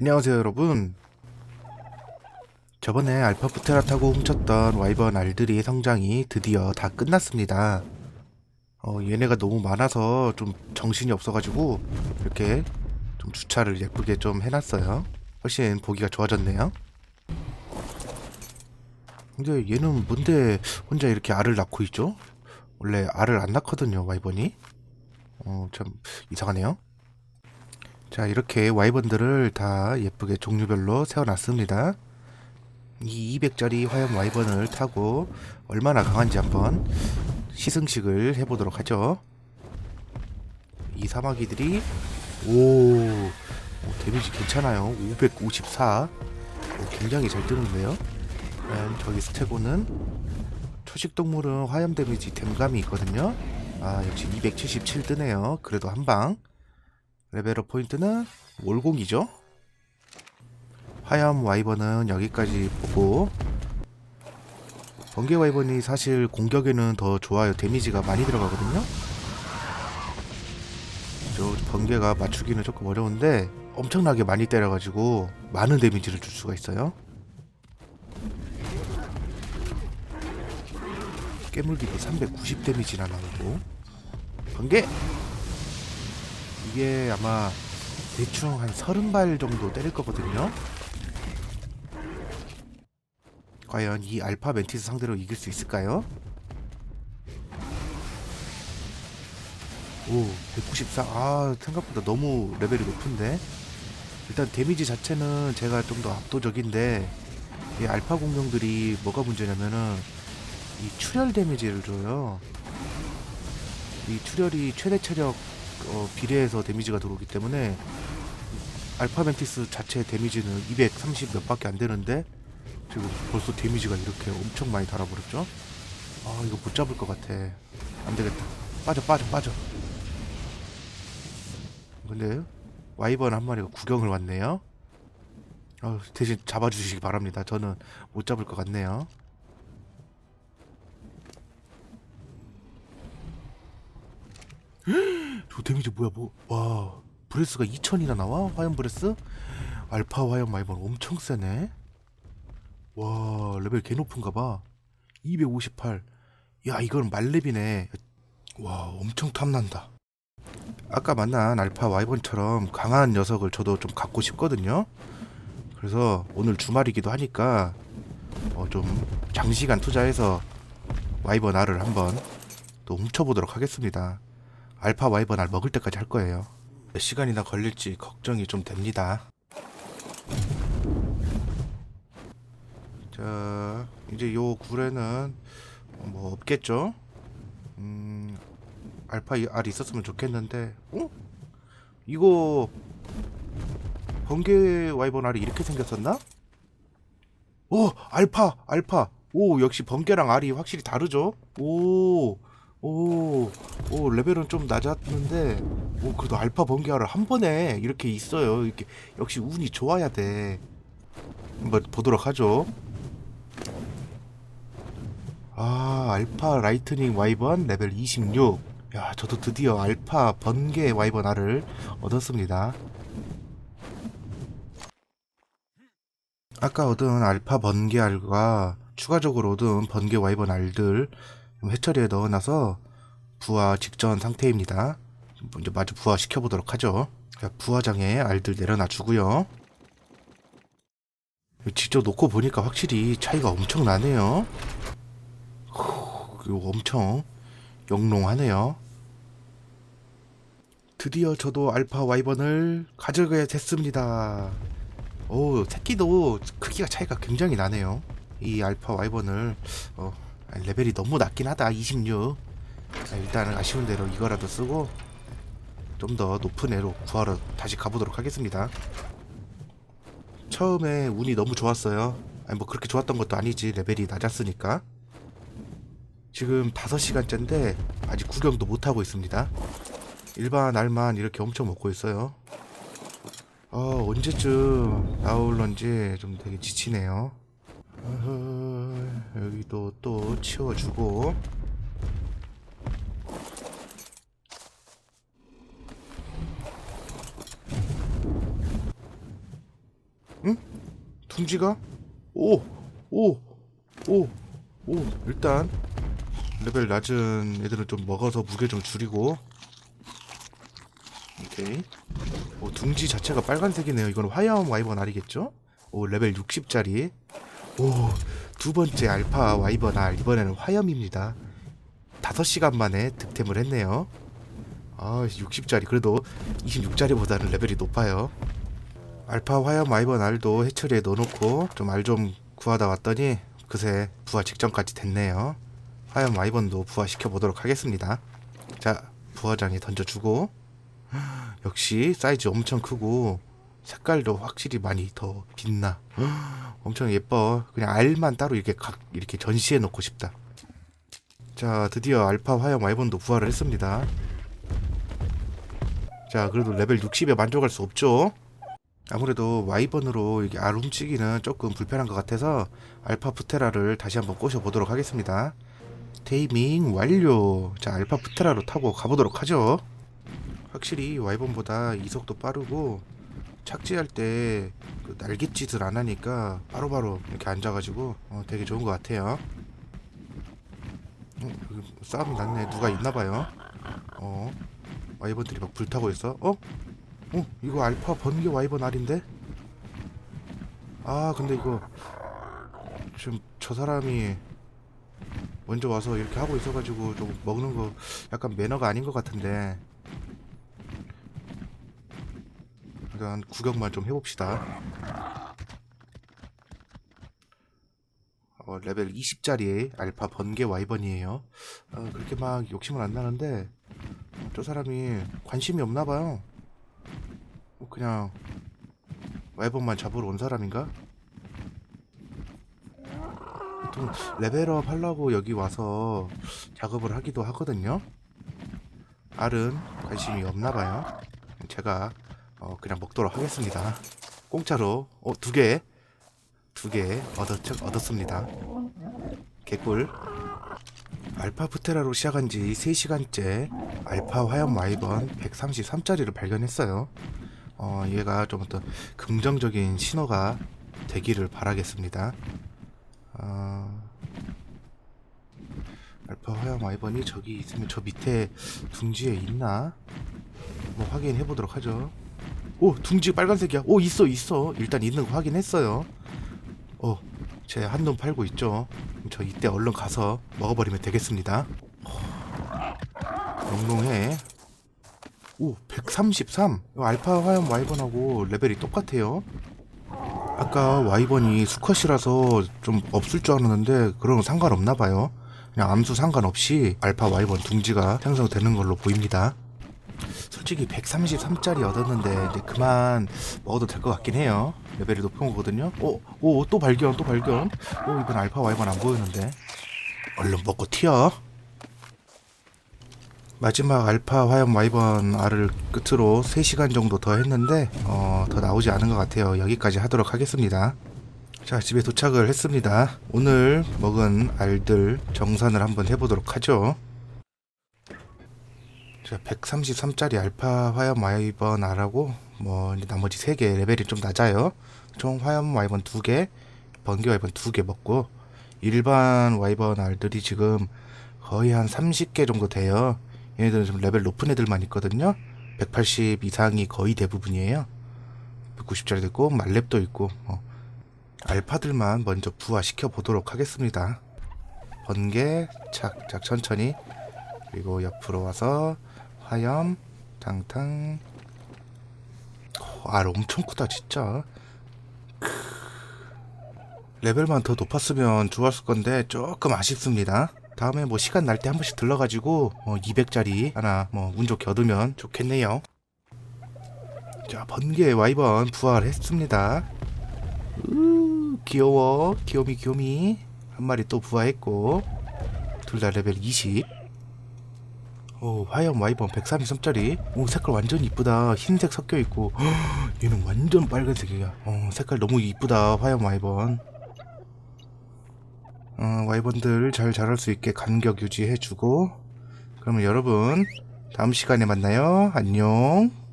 안녕하세요 여러분. 저번에 알파 부테라 타고 훔쳤던 와이번 알들이 성장이 드디어 다 끝났습니다. 어, 얘네가 너무 많아서 좀 정신이 없어가지고 이렇게 좀 주차를 예쁘게 좀 해놨어요. 훨씬 보기가 좋아졌네요. 근데 얘는 뭔데 혼자 이렇게 알을 낳고 있죠? 원래 알을 안 낳거든요 와이번이. 어 참 이상하네요 자 이렇게 와이번들을 다 예쁘게 종류별로 세워놨습니다. 이 200짜리 화염 와이번을 타고 얼마나 강한지 한번 시승식을 해보도록 하죠. 이 사마귀들이 오, 오 데미지 괜찮아요. 554 오, 굉장히 잘 뜨는데요? 저기 스테고는 초식동물은 화염 데미지 댐감이 있거든요. 아 역시 277 뜨네요. 그래도 한방 레벨업 포인트는 월공이죠. 화염 와이번은 여기까지 보고 번개 와이번이 사실 공격에는 더 좋아요. 데미지가 많이 들어가거든요. 저 번개가 맞추기는 조금 어려운데 엄청나게 많이 때려가지고 많은 데미지를 줄 수가 있어요. 깨물기도 390 데미지나 나오고 번개 이게 아마 대충 한 30발 정도 때릴 거거든요. 과연 이 알파 멘티스 상대로 이길 수 있을까요? 오, 194. 아, 생각보다 너무 레벨이 높은데. 일단 데미지 자체는 제가 좀 더 압도적인데 이 알파 공룡들이 뭐가 문제냐면은 이 출혈 데미지를 줘요. 이 출혈이 최대 체력 어, 비례해서 데미지가 들어오기 때문에 알파 멘티스 자체 데미지는 230 몇 밖에 안 되는데 지금 벌써 데미지가 이렇게 엄청 많이 달아버렸죠? 아 이거 못 잡을 것 같아. 안 되겠다. 빠져 빠져 빠져. 근데 와이번 한 마리가 구경을 왔네요. 어, 대신 잡아주시기 바랍니다. 저는 못 잡을 것 같네요 저 데미지 뭐야 뭐 와 브레스가 2000이나 나와? 화염 브레스? 알파 화염 마이번 엄청 세네. 와 레벨 개 높은가 봐258 야 이건 말렙이네. 와 엄청 탐난다. 아까 만난 알파 와이번처럼 강한 녀석을 저도 좀 갖고 싶거든요. 그래서 오늘 주말이기도 하니까 어, 좀 장시간 투자해서 와이번 알을 한번 또 훔쳐보도록 하겠습니다 알파 와이번 알 먹을 때까지 할 거예요. 몇 시간이나 걸릴지 걱정이 좀 됩니다. 자, 이제 요 굴에는 뭐 없겠죠? 음, 알파 이 알이 있었으면 좋겠는데, 어? 이거 번개 와이번 알이 이렇게 생겼었나? 오, 알파, 알파. 오, 역시 번개랑 알이 확실히 다르죠? 오, 오, 오 레벨은 좀 낮았는데 오 그래도 알파 번개알을 한 번에 이렇게 있어요. 이렇게 역시 운이 좋아야 돼. 한번 보도록 하죠. 아 알파 라이트닝 와이번 레벨 26. 야 저도 드디어 알파 번개 와이번 알을 얻었습니다. 아까 얻은 알파 번개 알과 추가적으로 얻은 번개 와이번 알들 해처리에 넣어놔서 부화 직전 상태입니다. 먼저 마저 부화 시켜 보도록 하죠. 부화장에 알들 내려놔 주고요. 직접 놓고 보니까 확실히 차이가 엄청 나네요. 이거 엄청 영롱하네요. 드디어 저도 알파 와이번을 가져가야 됐습니다. 오, 새끼도 크기가 차이가 굉장히 나네요. 이 알파 와이번을 어, 레벨이 너무 낮긴 하다 26 아, 일단은 아쉬운 대로 이거라도 쓰고 좀 더 높은 애로 구하러 다시 가보도록 하겠습니다. 처음에 운이 너무 좋았어요. 아니 뭐 그렇게 좋았던 것도 아니지. 레벨이 낮았으니까. 지금 5시간째인데 아직 구경도 못하고 있습니다. 일반 알만 이렇게 엄청 먹고 있어요. 어 언제쯤 나올런지 좀 되게 지치네요 여기도 또 치워주고 응? 둥지가? 오! 오! 오! 오! 일단 레벨 낮은 애들은 좀 먹어서 무게 좀 줄이고 오케이 오, 둥지 자체가 빨간색이네요 이건 화염 와이번 알이겠죠? 오 레벨 60짜리 오 두 번째 알파 와이번 알 이번에는 화염입니다. 5시간 만에 득템을 했네요. 아 60짜리. 그래도 26짜리보다는 레벨이 높아요. 알파 화염 와이번 알도 해처리에 넣어놓고 좀알좀 구하다 왔더니 그새 부화 직전까지 됐네요. 화염 와이번도 부화시켜 보도록 하겠습니다. 자 부화장에 던져주고 역시 사이즈 엄청 크고 색깔도 확실히 많이 더 빛나. 엄청 예뻐. 그냥 알만 따로 이렇게 각 이렇게 전시해 놓고 싶다. 자 드디어 알파 화염 와이번도 부활을 했습니다. 자 그래도 레벨 60에 만족할 수 없죠? 아무래도 와이번으로 이게 알 훔치기는 조금 불편한 것 같아서 알파 푸테라를 다시 한번 꼬셔 보도록 하겠습니다. 테이밍 완료. 자 알파 푸테라로 타고 가보도록 하죠. 확실히 와이번보다 이속도 빠르고 착지할 때 그 날갯짓을 안 하니까 바로바로 이렇게 앉아가지고 어, 되게 좋은 것 같아요. 어, 싸움이 났네. 누가 있나봐요. 어, 와이번들이 막 불타고 있어. 어? 어? 이거 알파 번개 와이번 알인데? 아, 근데 이거 지금 저 사람이 먼저 와서 이렇게 하고 있어가지고 좀 먹는 거 약간 매너가 아닌 것 같은데. 일단 구경만 좀 해봅시다. 어, 레벨 20짜리 알파 번개 와이번이에요. 어, 그렇게 막 욕심은 안 나는데 어, 저 사람이 관심이 없나 봐요. 뭐 그냥 와이번만 잡으러 온 사람인가? 좀 레벨업 하려고 여기 와서 작업을 하기도 하거든요. 알은 관심이 없나 봐요. 제가 어, 그냥 먹도록 하겠습니다. 공짜로 어, 두 개, 두 개 얻었, 얻었습니다. 개꿀. 알파 푸테라로 시작한 지 3시간째 알파 화염 와이번 133짜리를 발견했어요. 어, 얘가 좀 어떤 긍정적인 신호가 되기를 바라겠습니다. 어, 알파 화염 와이번이 저기 있으면 저 밑에 둥지에 있나? 한번 확인해 보도록 하죠. 오 둥지 빨간색이야. 오 있어 있어. 일단 있는 거 확인했어요. 어제 한눈 팔고 있죠. 저 이때 얼른 가서 먹어버리면 되겠습니다. 영롱해. 오 133 이거 알파 화염 와이번하고 레벨이 똑같아요. 아까 와이번이 수컷이라서 좀 없을 줄 알았는데 그런 건 상관없나 봐요. 그냥 암수 상관없이 알파 와이번 둥지가 생성되는 걸로 보입니다 솔직히 133짜리 얻었는데 이제 그만 먹어도 될 것 같긴 해요. 레벨이 높은 거거든요. 오, 오, 또 발견, 또 발견. 오, 이번 알파 와이번 안 보이는데. 얼른 먹고 튀어. 마지막 알파 화염 와이번 알을 끝으로 3시간 정도 더 했는데 어, 더 나오지 않은 것 같아요. 여기까지 하도록 하겠습니다. 자, 집에 도착을 했습니다. 오늘 먹은 알들 정산을 한번 해보도록 하죠. 자, 133짜리 알파 화염 와이번 알하고 뭐 나머지 3개 레벨이 좀 낮아요. 총 화염 와이번 2개, 번개 와이번 2개 먹고 일반 와이번 알들이 지금 거의 한 30개 정도 돼요. 얘네들은 좀 레벨 높은 애들만 있거든요. 180 이상이 거의 대부분이에요. 190짜리도 있고 말렙도 있고 뭐 알파들만 먼저 부화시켜 보도록 하겠습니다. 번개 착착 천천히 그리고 옆으로 와서 화염 탕탕. 어, 알 엄청 크다 진짜. 크. 레벨만 더 높았으면 좋았을 건데 조금 아쉽습니다. 다음에 뭐 시간 날 때 한 번씩 들러가지고 어, 200짜리 하나 뭐 운 좋게 얻으면 좋겠네요. 자 번개 와이번 부활했습니다. 으 귀여워. 귀요미 귀요미. 한 마리 또 부활했고 둘 다 레벨 20 오, 화염 와이번 133짜리. 오, 색깔 완전 이쁘다. 흰색 섞여 있고. 얘는 완전 빨간색이야. 어, 색깔 너무 이쁘다. 화염 와이번. 어, 와이번들 잘 자랄 수 있게 간격 유지해주고. 그러면 여러분, 다음 시간에 만나요. 안녕.